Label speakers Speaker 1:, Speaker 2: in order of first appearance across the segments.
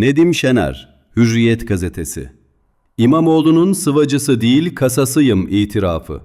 Speaker 1: Nedim Şener, Hürriyet Gazetesi İmamoğlu'nun sıvacısı değil kasasıyım itirafı.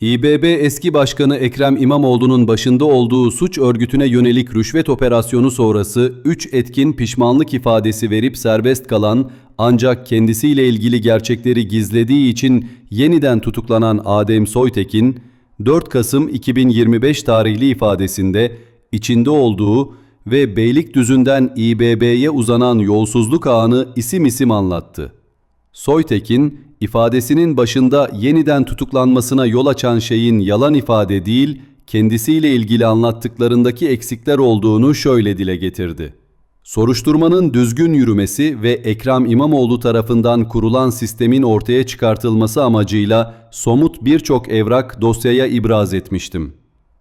Speaker 1: İBB eski başkanı Ekrem İmamoğlu'nun başında olduğu suç örgütüne yönelik rüşvet operasyonu sonrası 3 etkin pişmanlık ifadesi verip serbest kalan ancak kendisiyle ilgili gerçekleri gizlediği için yeniden tutuklanan Adem Soytekin, 4 Kasım 2025 tarihli ifadesinde içinde olduğu ve Beylikdüzü'nden İBB'ye uzanan yolsuzluk ağını isim isim anlattı. Soytekin, ifadesinin başında yeniden tutuklanmasına yol açan şeyin yalan ifade değil, kendisiyle ilgili anlattıklarındaki eksikler olduğunu şöyle dile getirdi. Soruşturmanın düzgün yürümesi ve Ekrem İmamoğlu tarafından kurulan sistemin ortaya çıkartılması amacıyla somut birçok evrak dosyaya ibraz etmiştim.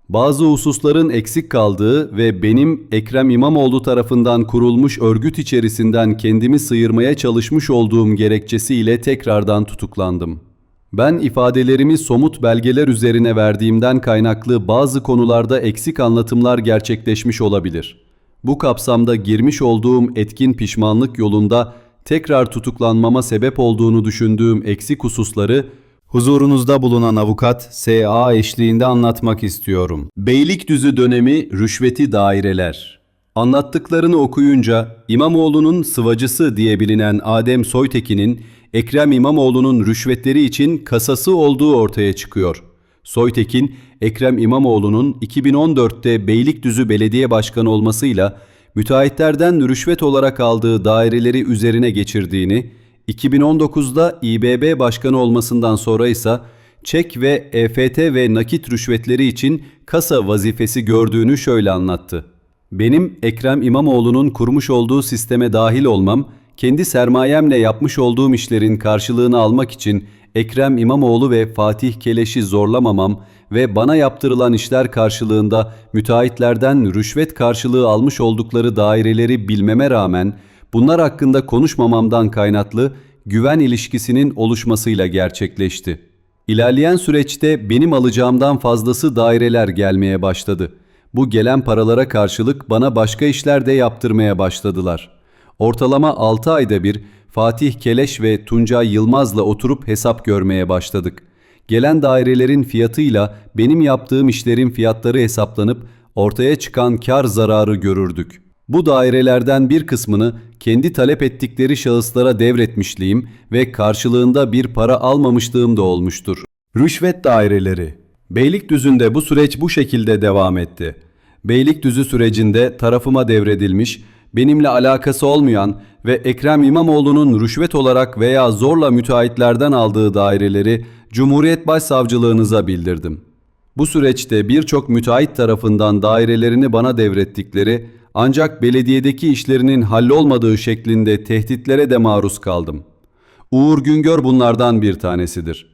Speaker 1: Bazı hususların eksik kaldığı ve benim Ekrem İmamoğlu tarafından kurulmuş örgüt içerisinden kendimi sıyırmaya çalışmış olduğum gerekçesiyle tekrardan tutuklandım. Ben ifadelerimi somut belgeler üzerine verdiğimden kaynaklı bazı konularda eksik anlatımlar gerçekleşmiş olabilir. Bu kapsamda girmiş olduğum etkin pişmanlık yolunda tekrar tutuklanmama sebep olduğunu düşündüğüm eksik hususları Huzurunuzda bulunan avukat S.A. eşliğinde anlatmak istiyorum. Beylikdüzü dönemi rüşveti daireler. Anlattıklarını okuyunca İmamoğlu'nun sıvacısı diye bilinen Adem Soytekin'in Ekrem İmamoğlu'nun rüşvetleri için kasası olduğu ortaya çıkıyor. Soytekin, Ekrem İmamoğlu'nun 2014'te Beylikdüzü Belediye Başkanı olmasıyla müteahhitlerden rüşvet olarak aldığı daireleri üzerine geçirdiğini, 2019'da İBB Başkanı olmasından sonra ise çek ve EFT ve nakit rüşvetleri için kasa vazifesi gördüğünü şöyle anlattı. Benim Ekrem İmamoğlu'nun kurmuş olduğu sisteme dahil olmam, kendi sermayemle yapmış olduğum işlerin karşılığını almak için Ekrem İmamoğlu ve Fatih Keleş'i zorlamamam ve bana yaptırılan işler karşılığında müteahhitlerden rüşvet karşılığı almış oldukları daireleri bilmeme rağmen bunlar hakkında konuşmamamdan kaynaklı güven ilişkisinin oluşmasıyla gerçekleşti. İlerleyen süreçte benim alacağımdan fazlası daireler gelmeye başladı. Bu gelen paralara karşılık bana başka işler de yaptırmaya başladılar. Ortalama 6 ayda bir Fatih Keleş ve Tuncay Yılmaz'la oturup hesap görmeye başladık. Gelen dairelerin fiyatıyla benim yaptığım işlerin fiyatları hesaplanıp ortaya çıkan kar zararı görürdük. Bu dairelerden bir kısmını kendi talep ettikleri şahıslara devretmişliğim ve karşılığında bir para almamışlığım da olmuştur. Rüşvet daireleri Beylikdüzü'nde bu süreç bu şekilde devam etti. Beylikdüzü sürecinde tarafıma devredilmiş, benimle alakası olmayan ve Ekrem İmamoğlu'nun rüşvet olarak veya zorla müteahhitlerden aldığı daireleri Cumhuriyet Başsavcılığınıza bildirdim. Bu süreçte birçok müteahhit tarafından dairelerini bana devrettikleri ancak belediyedeki işlerinin hallolmadığı şeklinde tehditlere de maruz kaldım. Uğur Güngör bunlardan bir tanesidir.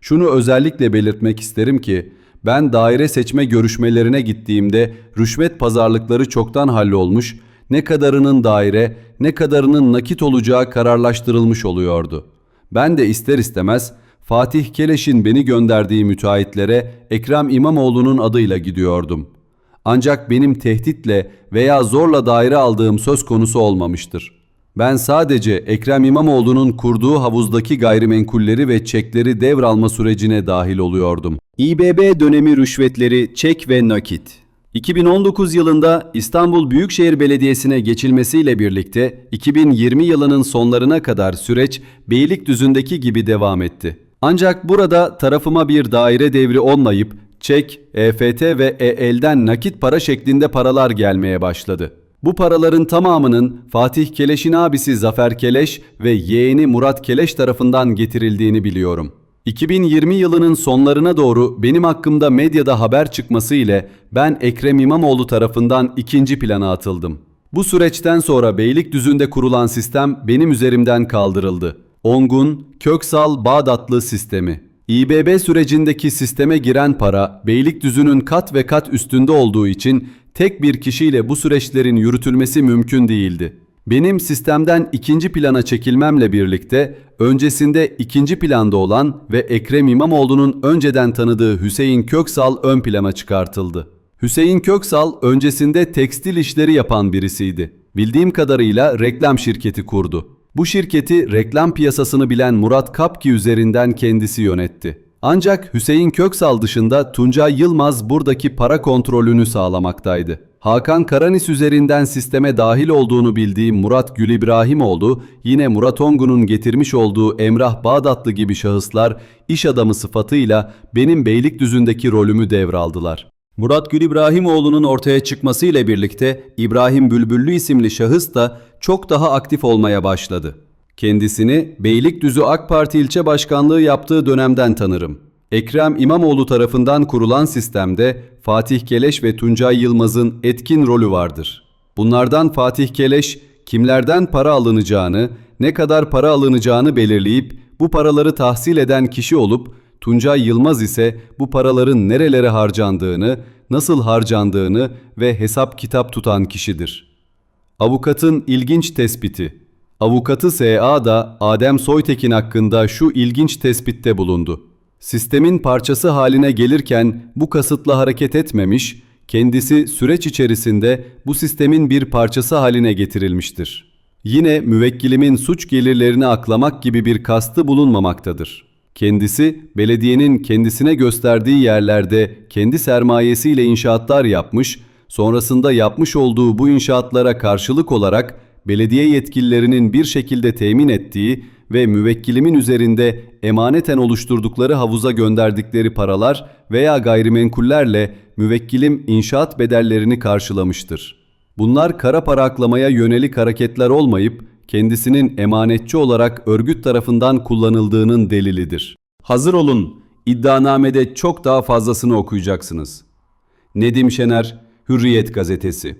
Speaker 1: Şunu özellikle belirtmek isterim ki ben daire seçme görüşmelerine gittiğimde rüşvet pazarlıkları çoktan hallolmuş, ne kadarının daire, ne kadarının nakit olacağı kararlaştırılmış oluyordu. Ben de ister istemez Fatih Keleş'in beni gönderdiği müteahhitlere Ekrem İmamoğlu'nun adıyla gidiyordum. Ancak benim tehditle veya zorla daire aldığım söz konusu olmamıştır. Ben sadece Ekrem İmamoğlu'nun kurduğu havuzdaki gayrimenkulleri ve çekleri devralma sürecine dahil oluyordum. İBB dönemi rüşvetleri, çek ve nakit. 2019 yılında İstanbul Büyükşehir Belediyesi'ne geçilmesiyle birlikte 2020 yılının sonlarına kadar süreç Beylikdüzü'ndeki gibi devam etti. Ancak burada tarafıma bir daire devri olmayıp çek, EFT ve EL'den nakit para şeklinde paralar gelmeye başladı. Bu paraların tamamının Fatih Keleş'in abisi Zafer Keleş ve yeğeni Murat Keleş tarafından getirildiğini biliyorum. 2020 yılının sonlarına doğru benim hakkımda medyada haber çıkması ile ben Ekrem İmamoğlu tarafından ikinci plana atıldım. Bu süreçten sonra Beylikdüzü'nde kurulan sistem benim üzerimden kaldırıldı. Ongun, Köksal, Bağdatlı sistemi. İBB sürecindeki sisteme giren para Beylikdüzü'nün kat ve kat üstünde olduğu için tek bir kişiyle bu süreçlerin yürütülmesi mümkün değildi. Benim sistemden ikinci plana çekilmemle birlikte öncesinde ikinci planda olan ve Ekrem İmamoğlu'nun önceden tanıdığı Hüseyin Köksal ön plana çıkartıldı. Hüseyin Köksal öncesinde tekstil işleri yapan birisiydi. Bildiğim kadarıyla reklam şirketi kurdu. Bu şirketi reklam piyasasını bilen Murat Kapki üzerinden kendisi yönetti. Ancak Hüseyin Köksal dışında Tuncay Yılmaz buradaki para kontrolünü sağlamaktaydı. Hakan Karanis üzerinden sisteme dahil olduğunu bildiği Murat Gül İbrahimoğlu, yine Murat Ongun'un getirmiş olduğu Emrah Bağdatlı gibi şahıslar iş adamı sıfatıyla benim Beylikdüzü'ndeki rolümü devraldılar. Murat Gül İbrahimoğlu'nun ortaya çıkmasıyla birlikte İbrahim Bülbüllü isimli şahıs da çok daha aktif olmaya başladı. Kendisini Beylikdüzü AK Parti ilçe başkanlığı yaptığı dönemden tanırım. Ekrem İmamoğlu tarafından kurulan sistemde Fatih Keleş ve Tuncay Yılmaz'ın etkin rolü vardır. Bunlardan Fatih Keleş kimlerden para alınacağını, ne kadar para alınacağını belirleyip bu paraları tahsil eden kişi olup Tuncay Yılmaz ise bu paraların nerelere harcandığını, nasıl harcandığını ve hesap kitap tutan kişidir. Avukatın ilginç tespiti. Avukatı S.A. da Adem Soytekin hakkında şu ilginç tespitte bulundu. Sistemin parçası haline gelirken bu kasıtla hareket etmemiş, kendisi süreç içerisinde bu sistemin bir parçası haline getirilmiştir. Yine müvekkilimin suç gelirlerini aklamak gibi bir kastı bulunmamaktadır. Kendisi belediyenin kendisine gösterdiği yerlerde kendi sermayesiyle inşaatlar yapmış, sonrasında yapmış olduğu bu inşaatlara karşılık olarak belediye yetkililerinin bir şekilde temin ettiği ve müvekkilimin üzerinde emaneten oluşturdukları havuza gönderdikleri paralar veya gayrimenkullerle müvekkilim inşaat bedellerini karşılamıştır. Bunlar kara para aklamaya yönelik hareketler olmayıp kendisinin emanetçi olarak örgüt tarafından kullanıldığının delilidir. Hazır olun, iddianamede çok daha fazlasını okuyacaksınız. Nedim Şener, Hürriyet Gazetesi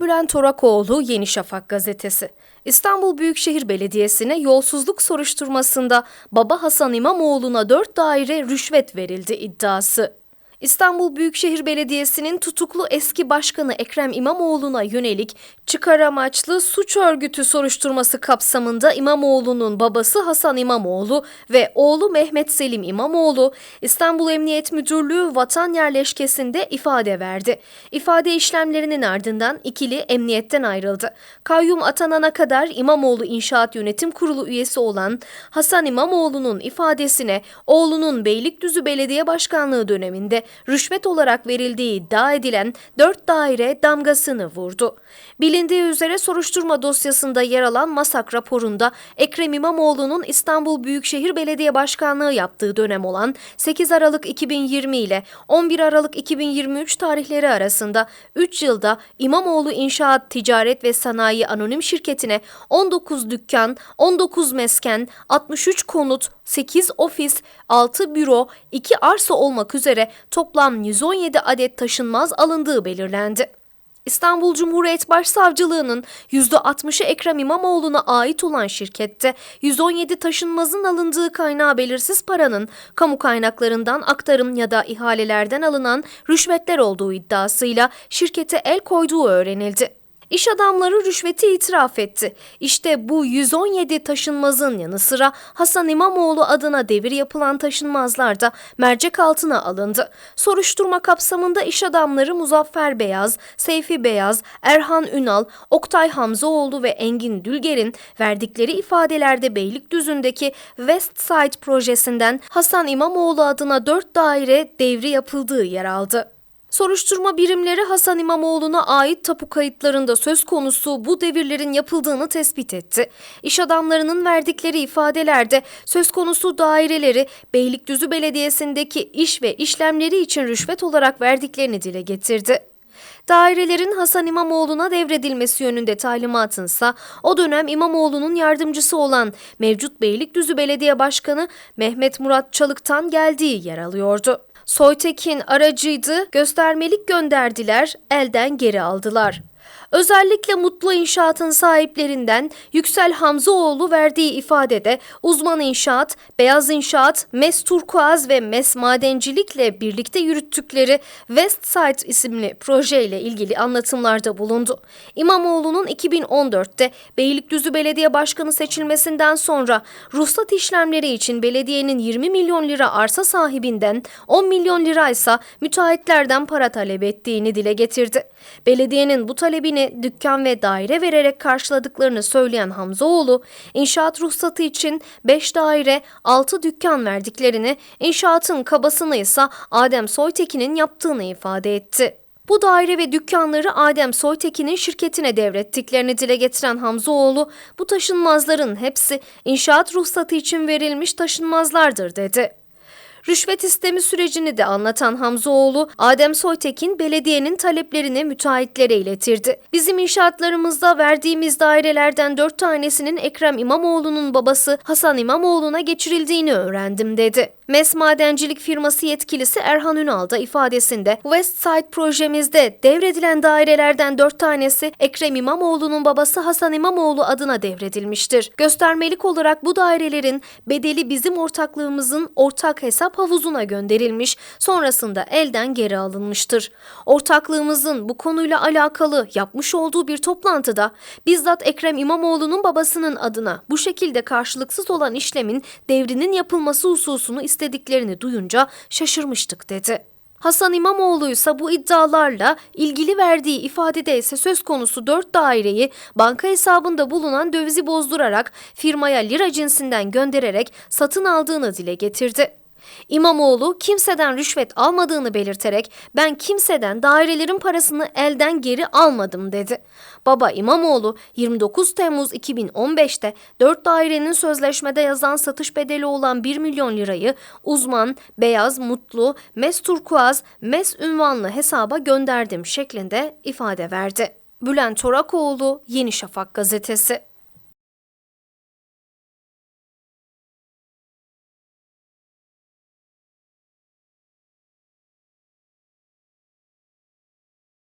Speaker 2: Bülent Orakoğlu Yeni Şafak gazetesi. İstanbul Büyükşehir Belediyesi'ne yolsuzluk soruşturmasında baba Hasan İmamoğlu'na 4 daire rüşvet verildi iddiası. İstanbul Büyükşehir Belediyesi'nin tutuklu eski başkanı Ekrem İmamoğlu'na yönelik çıkar amaçlı suç örgütü soruşturması kapsamında İmamoğlu'nun babası Hasan İmamoğlu ve oğlu Mehmet Selim İmamoğlu İstanbul Emniyet Müdürlüğü Vatan Yerleşkesi'nde ifade verdi. İfade işlemlerinin ardından ikili emniyetten ayrıldı. Kayyum atanana kadar İmamoğlu İnşaat Yönetim Kurulu üyesi olan Hasan İmamoğlu'nun ifadesine oğlunun Beylikdüzü Belediye Başkanlığı döneminde rüşvet olarak verildiği iddia edilen 4 daire damgasını vurdu. Bilindiği üzere soruşturma dosyasında yer alan MASAK raporunda Ekrem İmamoğlu'nun İstanbul Büyükşehir Belediye Başkanlığı yaptığı dönem olan 8 Aralık 2020 ile 11 Aralık 2023 tarihleri arasında 3 yılda İmamoğlu İnşaat Ticaret ve Sanayi Anonim Şirketi'ne 19 dükkan, 19 mesken, 63 konut, 8 ofis, 6 büro, 2 arsa olmak üzere toplam 117 adet taşınmaz alındığı belirlendi. İstanbul Cumhuriyet Başsavcılığı'nın %60'ı Ekrem İmamoğlu'na ait olan şirkette 117 taşınmazın alındığı kaynağı belirsiz paranın kamu kaynaklarından aktarım ya da ihalelerden alınan rüşvetler olduğu iddiasıyla şirkete el koyduğu öğrenildi. İş adamları rüşveti itiraf etti. İşte bu 117 taşınmazın yanı sıra Hasan İmamoğlu adına devir yapılan taşınmazlar da mercek altına alındı. Soruşturma kapsamında iş adamları Muzaffer Beyaz, Seyfi Beyaz, Erhan Ünal, Oktay Hamzoğlu ve Engin Dülger'in verdikleri ifadelerde Beylikdüzü'ndeki West Side projesinden Hasan İmamoğlu adına 4 daire devri yapıldığı yer aldı. Soruşturma birimleri Hasan İmamoğlu'na ait tapu kayıtlarında söz konusu bu devirlerin yapıldığını tespit etti. İş adamlarının verdikleri ifadelerde söz konusu daireleri Beylikdüzü Belediyesi'ndeki iş ve işlemleri için rüşvet olarak verdiklerini dile getirdi. Dairelerin Hasan İmamoğlu'na devredilmesi yönünde talimatınsa o dönem İmamoğlu'nun yardımcısı olan mevcut Beylikdüzü Belediye Başkanı Mehmet Murat Çalık'tan geldiği yer alıyordu. Soytekin aracıydı, göstermelik gönderdiler, elden geri aldılar. Özellikle Mutlu İnşaat'ın sahiplerinden Yüksel Hamzoğlu verdiği ifadede uzman inşaat, beyaz inşaat, Mes Turkuaz ve Mes Madencilikle birlikte yürüttükleri West Side isimli projeyle ilgili anlatımlarda bulundu. İmamoğlu'nun 2014'te Beylikdüzü Belediye Başkanı seçilmesinden sonra ruhsat işlemleri için belediyenin 20 milyon lira arsa sahibinden 10 milyon lira ise müteahhitlerden para talep ettiğini dile getirdi. Belediyenin bu talebini dükkan ve daire vererek karşıladıklarını söyleyen Hamzoğlu, inşaat ruhsatı için 5 daire, 6 dükkan verdiklerini, inşaatın kabasını ise Adem Soytekin'in yaptığını ifade etti. Bu daire ve dükkanları Adem Soytekin'in şirketine devrettiklerini dile getiren Hamzoğlu, bu taşınmazların hepsi inşaat ruhsatı için verilmiş taşınmazlardır dedi. Rüşvet istemi sürecini de anlatan Hamzoğlu, Adem Soytekin belediyenin taleplerini müteahhitlere iletirdi. Bizim inşaatlarımızda verdiğimiz dairelerden dört tanesinin Ekrem İmamoğlu'nun babası Hasan İmamoğlu'na geçirildiğini öğrendim dedi. MES Madencilik firması yetkilisi Erhan Ünal da ifadesinde Westside projemizde devredilen dairelerden dört tanesi Ekrem İmamoğlu'nun babası Hasan İmamoğlu adına devredilmiştir. Göstermelik olarak bu dairelerin bedeli bizim ortaklığımızın ortak hesap havuzuna gönderilmiş, sonrasında elden geri alınmıştır. Ortaklığımızın bu konuyla alakalı yapmış olduğu bir toplantıda bizzat Ekrem İmamoğlu'nun babasının adına bu şekilde karşılıksız olan işlemin devrinin yapılması hususunu istediklerini duyunca şaşırmıştık dedi. Hasan İmamoğlu ise bu iddialarla ilgili verdiği ifadede ise söz konusu 4 daireyi banka hesabında bulunan dövizi bozdurarak firmaya lira cinsinden göndererek satın aldığını dile getirdi. İmamoğlu kimseden rüşvet almadığını belirterek ben kimseden dairelerin parasını elden geri almadım dedi. Baba İmamoğlu 29 Temmuz 2015'te 4 dairenin sözleşmede yazan satış bedeli olan 1 milyon lirayı uzman, beyaz, mutlu, mes turkuaz, mes ünvanlı hesaba gönderdim şeklinde ifade verdi. Bülent Torakoğlu, Yeni Şafak gazetesi.